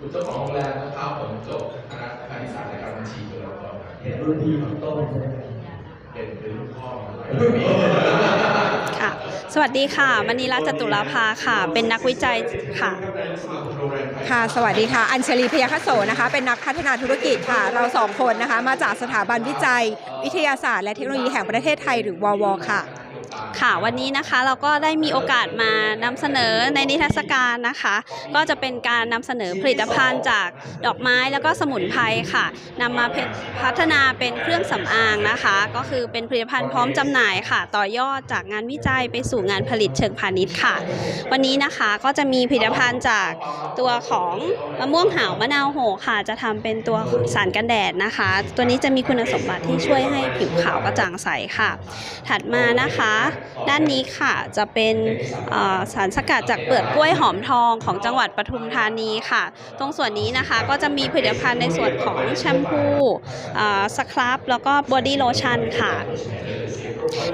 คุณเจ้าของโรงแรมนะครับผมจบคณะคณิตศาสตร์และการบัญชีจุฬาภรณ์เห็นรุ่นพี่ของต้นใช่ไหมเป็นเป็นลูกพ่อมาหลายปีค่ะ สวัสดีค่ะมณีรัตน์จตุรภาค่ะ เป็นนักวิจัยค่ะ ค่ะ สวัสดีค่ะ อัญชลีพยาคโสนะคะ เป็นนักพัฒนาธุรกิจค่ะ เราสองคนนะคะ มาจากสถาบันวิจัย วิทยาศาสตร์และเทคโนโลยีแห่งประเทศไทยหรือววค่ะ ค่ะวันนี้นะคะเราก็ได้มีโอกาสมานำเสนอในนิทรรศการนะคะ ก็จะเป็นการนำเสนอผลิตภัณฑ์จากดอกไม้แล้วก็สมุนไพรค่ะนำมาพัฒนาเป็นเครื่องสำอางนะคะ ก็คือเป็นผลิตภัณฑ์พร้อมจำหน่ายค่ะ ต่อยอดจากงานวิจัยไปสู่งานผลิตเชิงพาณิชย์ค่ะ วันนี้นะคะก็จะมีผลิตภัณฑ์จากตัวของมะม่วงหาวมะนาวโหค่ะ จะทำเป็นตัวสารกันแดดนะคะ ตัวนี้จะมีคุณสมบัติที่ช่วยให้ผิวขาวกระจ่างใสค่ะ ถัดมานะคะด้านนี้ค่ะจะเป็นสารสกัดจากเปลือกกล้วยหอมทองของจังหวัดปทุมธานีค่ะ ตรงส่วนนี้นะคะก็จะมีผลิตภัณฑ์ในส่วนของแชมพูสครับแล้วก็บอดี้โลชั่นค่ะ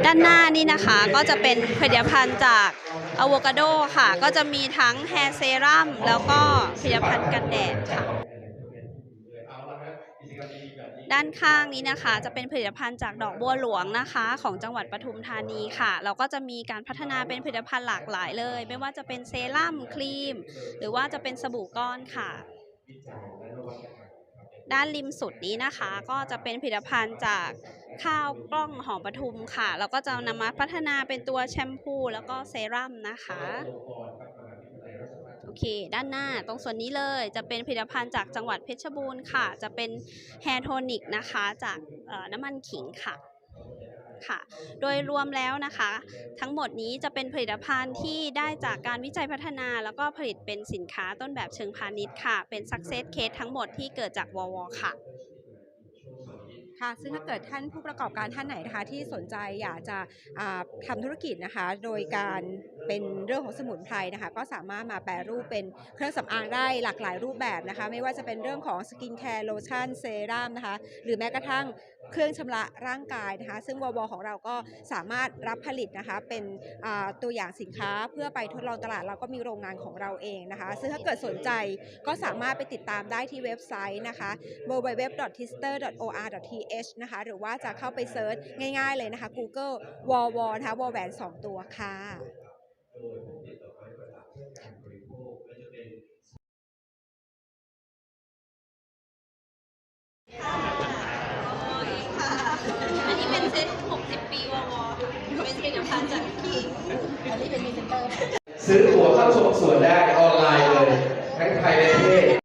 ด้านหน้านี่นะคะก็จะเป็นผลิตภัณฑ์จากอะโวคาโดค่ะ ก็จะมีทั้งแฮร์เซรั่มแล้วก็ผลิตภัณฑ์กันแดดค่ะ ด้านข้างนี้นะคะ จะเป็นผลิตภัณฑ์จากดอกบัวหลวงนะคะ ของจังหวัดปทุมธานีค่ะ เราก็จะมีการพัฒนาเป็นผลิตภัณฑ์หลากหลายเลย ไม่ว่าจะเป็นเซรั่มครีม หรือว่าจะเป็นสบู่ก้อนค่ะ ด้านริมสุดนี้นะคะ ก็จะเป็นผลิตภัณฑ์จากข้าวกล้องหอมปทุมค่ะ เราก็จะนำมาพัฒนาเป็นตัวแชมพูแล้วก็เซรั่มนะคะ เค ด้านหน้าตรงส่วนนี้เลยจะเป็นผลิตภัณฑ์จากจังหวัดเพชรบูรณ์ค่ะ จะเป็นแฮร์โทนิกนะคะจากน้ำมันขิงค่ะค่ะ โดยรวมแล้วนะคะ ทั้งหมดนี้จะเป็นผลิตภัณฑ์ที่ได้จากการวิจัยพัฒนา แล้วก็ผลิตเป็นสินค้าต้นแบบเชิงพาณิชย์ค่ะ เป็น success case ทั้งหมดที่เกิดจากวอวค่ะ ค่ะ ซึ่งถ้าเกิดท่านผู้ประกอบการท่านไหนนะคะที่สนใจอยากจะอ่าทำธุรกิจนะคะ โดยการเป็นเรื่องของสมุนไพรนะคะ ก็สามารถมาแปรรูปเป็นเครื่องสำอางได้หลากหลายรูปแบบนะคะ ไม่ว่าจะเป็นเรื่องของสกินแคร์โลชั่นเซรั่มนะคะ หรือแม้กระทั่งเครื่องชำระร่างกายนะคะ ซึ่งววของเราก็สามารถรับผลิตนะคะ เป็นตัวอย่างสินค้าเพื่อไปทดลองตลาดเราก็มีโรงงานของเราเองนะคะ ซึ่งถ้าเกิดสนใจก็สามารถไปติดตามได้ที่เว็บไซต์นะคะ w w w t i s t e r o r t www.tister.or.th นะคะ หรือว่าจะเข้าไปเซิร์ชง่ายๆเลยนะคะ Google วอวนะคะวอแหวน2ตัวค่ะอันนี้เป็นเซ็ต60 ปีววเป็นผลิตภัณฑ์จากคิงอันนี้เป็นมีเซนเตอร์ ซื้อตั๋วเข้าชมสวนได้ออนไลน์เลย ทั้งไทยและเทศ